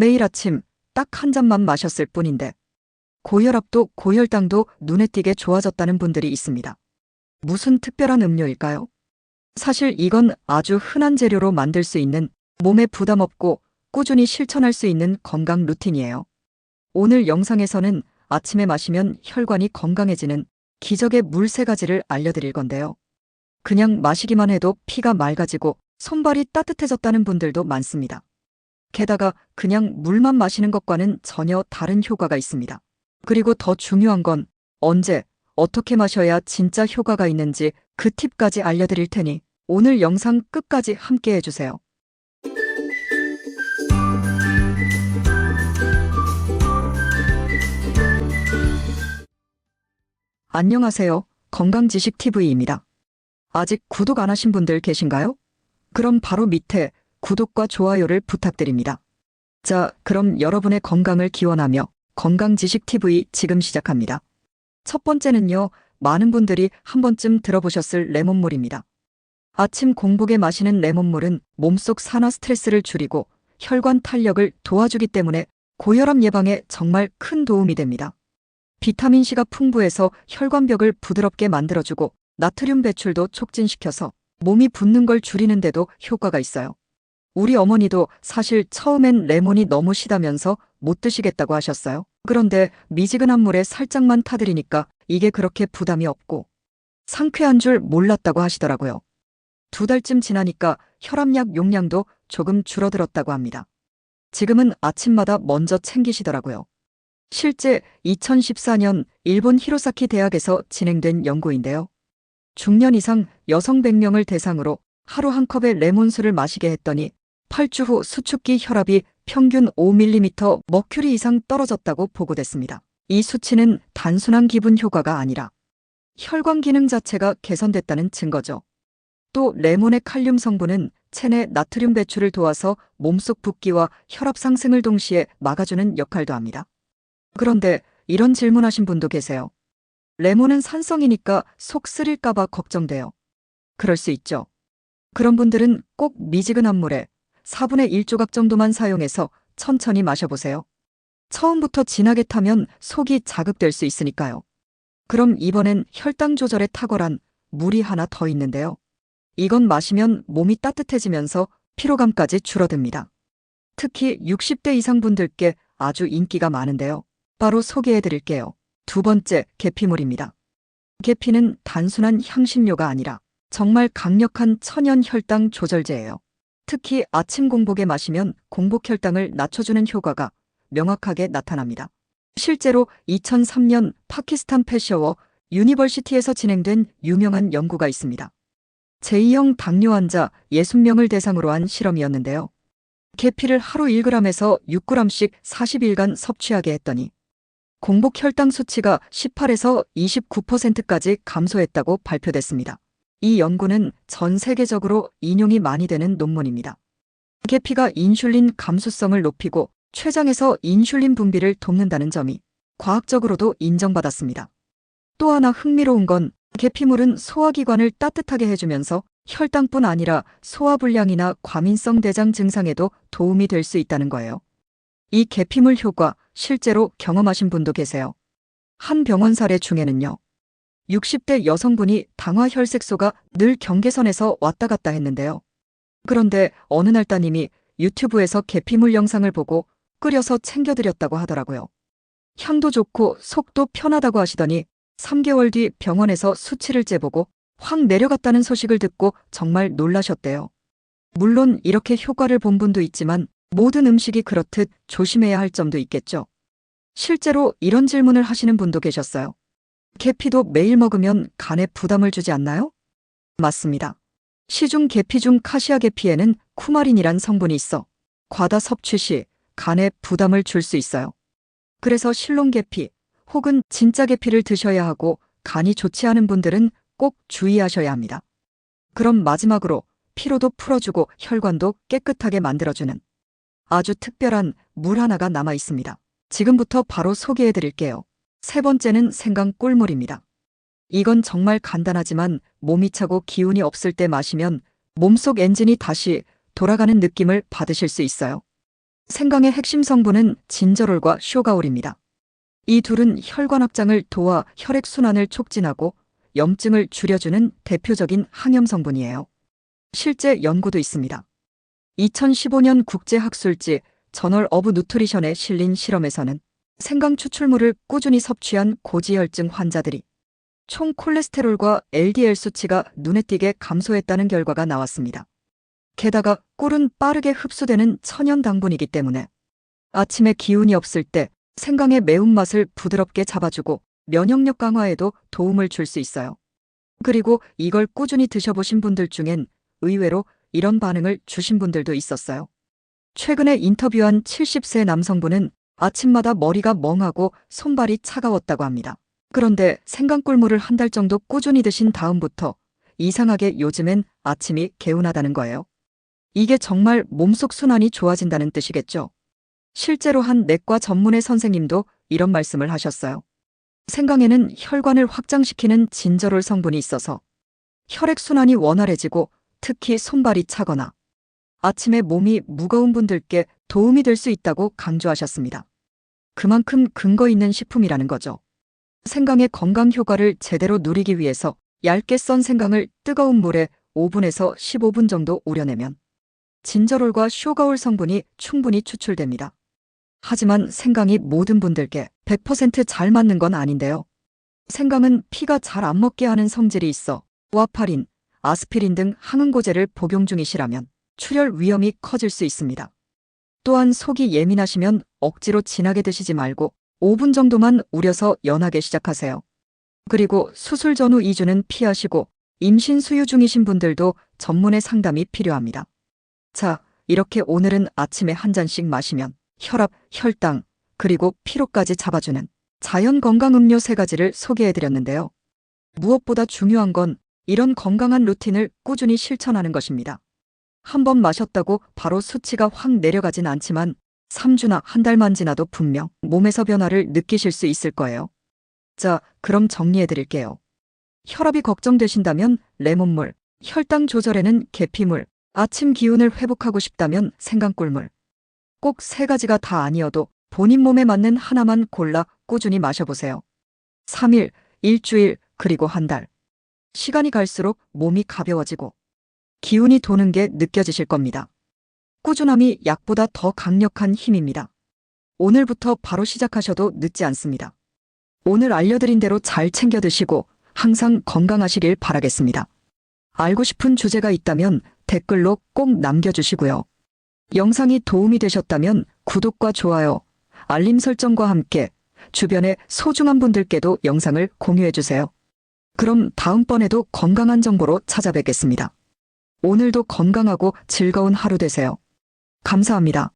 매일 아침 딱 한 잔만 마셨을 뿐인데 고혈압도 고혈당도 눈에 띄게 좋아졌다는 분들이 있습니다. 무슨 특별한 음료일까요? 사실 이건 아주 흔한 재료로 만들 수 있는 몸에 부담 없고 꾸준히 실천할 수 있는 건강 루틴이에요. 오늘 영상에서는 아침에 마시면 혈관이 건강해지는 기적의 물 세 가지를 알려드릴 건데요. 그냥 마시기만 해도 피가 맑아지고 손발이 따뜻해졌다는 분들도 많습니다. 게다가 그냥 물만 마시는 것과는 전혀 다른 효과가 있습니다. 그리고 더 중요한 건 언제, 어떻게 마셔야 진짜 효과가 있는지 그 팁까지 알려드릴 테니 오늘 영상 끝까지 함께 해주세요. 안녕하세요. 건강지식TV입니다. 아직 구독 안 하신 분들 계신가요? 그럼 바로 밑에 구독과 좋아요를 부탁드립니다. 자, 그럼 여러분의 건강을 기원하며 건강지식TV 지금 시작합니다. 첫 번째는요, 많은 분들이 한 번쯤 들어보셨을 레몬물입니다. 아침 공복에 마시는 레몬물은 몸속 산화 스트레스를 줄이고 혈관 탄력을 도와주기 때문에 고혈압 예방에 정말 큰 도움이 됩니다. 비타민C가 풍부해서 혈관벽을 부드럽게 만들어주고 나트륨 배출도 촉진시켜서 몸이 붓는 걸 줄이는데도 효과가 있어요. 우리 어머니도 사실 처음엔 레몬이 너무 시다면서 못 드시겠다고 하셨어요. 그런데 미지근한 물에 살짝만 타드리니까 이게 그렇게 부담이 없고 상쾌한 줄 몰랐다고 하시더라고요. 두 달쯤 지나니까 혈압약 용량도 조금 줄어들었다고 합니다. 지금은 아침마다 먼저 챙기시더라고요. 실제 2014년 일본 히로사키 대학에서 진행된 연구인데요. 중년 이상 여성 100명을 대상으로 하루 한 컵의 레몬수를 마시게 했더니 8주 후 수축기 혈압이 평균 5mm 머큐리 이상 떨어졌다고 보고됐습니다. 이 수치는 단순한 기분 효과가 아니라 혈관 기능 자체가 개선됐다는 증거죠. 또 레몬의 칼륨 성분은 체내 나트륨 배출을 도와서 몸속 붓기와 혈압 상승을 동시에 막아주는 역할도 합니다. 그런데 이런 질문하신 분도 계세요. 레몬은 산성이니까 속 쓰릴까봐 걱정돼요. 그럴 수 있죠. 그런 분들은 꼭 미지근한 물에 4분의 1조각 정도만 사용해서 천천히 마셔보세요. 처음부터 진하게 타면 속이 자극될 수 있으니까요. 그럼 이번엔 혈당 조절에 탁월한 물이 하나 더 있는데요. 이건 마시면 몸이 따뜻해지면서 피로감까지 줄어듭니다. 특히 60대 이상 분들께 아주 인기가 많은데요. 바로 소개해 드릴게요. 두 번째, 계피물입니다. 계피는 단순한 향신료가 아니라 정말 강력한 천연 혈당 조절제예요. 특히 아침 공복에 마시면 공복 혈당을 낮춰주는 효과가 명확하게 나타납니다. 실제로 2003년 파키스탄 페셔워 유니버시티에서 진행된 유명한 연구가 있습니다. 제2형 당뇨 환자 60명을 대상으로 한 실험이었는데요. 계피를 하루 1g에서 6g씩 40일간 섭취하게 했더니 공복 혈당 수치가 18에서 29%까지 감소했다고 발표됐습니다. 이 연구는 전 세계적으로 인용이 많이 되는 논문입니다. 계피가 인슐린 감수성을 높이고 췌장에서 인슐린 분비를 돕는다는 점이 과학적으로도 인정받았습니다. 또 하나 흥미로운 건 계피물은 소화기관을 따뜻하게 해주면서 혈당뿐 아니라 소화불량이나 과민성 대장 증상에도 도움이 될 수 있다는 거예요. 이 계피물 효과 실제로 경험하신 분도 계세요. 한 병원 사례 중에는요. 60대 여성분이 당화 혈색소가 늘 경계선에서 왔다 갔다 했는데요. 그런데 어느 날 따님이 유튜브에서 계피물 영상을 보고 끓여서 챙겨드렸다고 하더라고요. 향도 좋고 속도 편하다고 하시더니 3개월 뒤 병원에서 수치를 재보고 확 내려갔다는 소식을 듣고 정말 놀라셨대요. 물론 이렇게 효과를 본 분도 있지만 모든 음식이 그렇듯 조심해야 할 점도 있겠죠. 실제로 이런 질문을 하시는 분도 계셨어요. 계피도 매일 먹으면 간에 부담을 주지 않나요? 맞습니다. 시중 계피 중 카시아 계피에는 쿠마린이란 성분이 있어 과다 섭취 시 간에 부담을 줄 수 있어요. 그래서 실론 계피 혹은 진짜 계피를 드셔야 하고 간이 좋지 않은 분들은 꼭 주의하셔야 합니다. 그럼 마지막으로 피로도 풀어주고 혈관도 깨끗하게 만들어주는 아주 특별한 물 하나가 남아 있습니다. 지금부터 바로 소개해 드릴게요. 세 번째는 생강 꿀물입니다. 이건 정말 간단하지만 몸이 차고 기운이 없을 때 마시면 몸속 엔진이 다시 돌아가는 느낌을 받으실 수 있어요. 생강의 핵심 성분은 진저롤과 쇼가올입니다. 이 둘은 혈관 확장을 도와 혈액 순환을 촉진하고 염증을 줄여주는 대표적인 항염 성분이에요. 실제 연구도 있습니다. 2015년 국제학술지 저널 어브 누트리션에 실린 실험에서는 생강 추출물을 꾸준히 섭취한 고지혈증 환자들이 총 콜레스테롤과 LDL 수치가 눈에 띄게 감소했다는 결과가 나왔습니다. 게다가 꿀은 빠르게 흡수되는 천연 당분이기 때문에 아침에 기운이 없을 때 생강의 매운맛을 부드럽게 잡아주고 면역력 강화에도 도움을 줄 수 있어요. 그리고 이걸 꾸준히 드셔보신 분들 중엔 의외로 이런 반응을 주신 분들도 있었어요. 최근에 인터뷰한 70세 남성분은 아침마다 머리가 멍하고 손발이 차가웠다고 합니다. 그런데 생강꿀물을 한 달 정도 꾸준히 드신 다음부터 이상하게 요즘엔 아침이 개운하다는 거예요. 이게 정말 몸속 순환이 좋아진다는 뜻이겠죠. 실제로 한 내과 전문의 선생님도 이런 말씀을 하셨어요. 생강에는 혈관을 확장시키는 진저롤 성분이 있어서 혈액순환이 원활해지고 특히 손발이 차거나 아침에 몸이 무거운 분들께 도움이 될 수 있다고 강조하셨습니다. 그만큼 근거 있는 식품이라는 거죠. 생강의 건강 효과를 제대로 누리기 위해서 얇게 썬 생강을 뜨거운 물에 5분에서 15분 정도 우려내면 진저롤과 쇼가올 성분이 충분히 추출됩니다. 하지만 생강이 모든 분들께 100%잘 맞는 건 아닌데요. 생강은 피가 잘 안 먹게 하는 성질이 있어 와파린, 아스피린 등 항응고제를 복용 중이시라면 출혈 위험이 커질 수 있습니다. 또한 속이 예민하시면 억지로 진하게 드시지 말고 5분 정도만 우려서 연하게 시작하세요. 그리고 수술 전후 2주는 피하시고 임신 수유 중이신 분들도 전문의 상담이 필요합니다. 자, 이렇게 오늘은 아침에 한 잔씩 마시면 혈압, 혈당, 그리고 피로까지 잡아주는 자연 건강 음료 세 가지를 소개해 드렸는데요. 무엇보다 중요한 건 이런 건강한 루틴을 꾸준히 실천하는 것입니다. 한 번 마셨다고 바로 수치가 확 내려가진 않지만 3주나 한 달만 지나도 분명 몸에서 변화를 느끼실 수 있을 거예요. 자, 그럼 정리해 드릴게요. 혈압이 걱정되신다면 레몬물, 혈당 조절에는 계피물, 아침 기운을 회복하고 싶다면 생강꿀물. 꼭 세 가지가 다 아니어도 본인 몸에 맞는 하나만 골라 꾸준히 마셔보세요. 3일, 일주일, 그리고 한 달. 시간이 갈수록 몸이 가벼워지고 기운이 도는 게 느껴지실 겁니다. 꾸준함이 약보다 더 강력한 힘입니다. 오늘부터 바로 시작하셔도 늦지 않습니다. 오늘 알려드린 대로 잘 챙겨 드시고 항상 건강하시길 바라겠습니다. 알고 싶은 주제가 있다면 댓글로 꼭 남겨주시고요. 영상이 도움이 되셨다면 구독과 좋아요, 알림 설정과 함께 주변의 소중한 분들께도 영상을 공유해주세요. 그럼 다음번에도 건강한 정보로 찾아뵙겠습니다. 오늘도 건강하고 즐거운 하루 되세요. 감사합니다.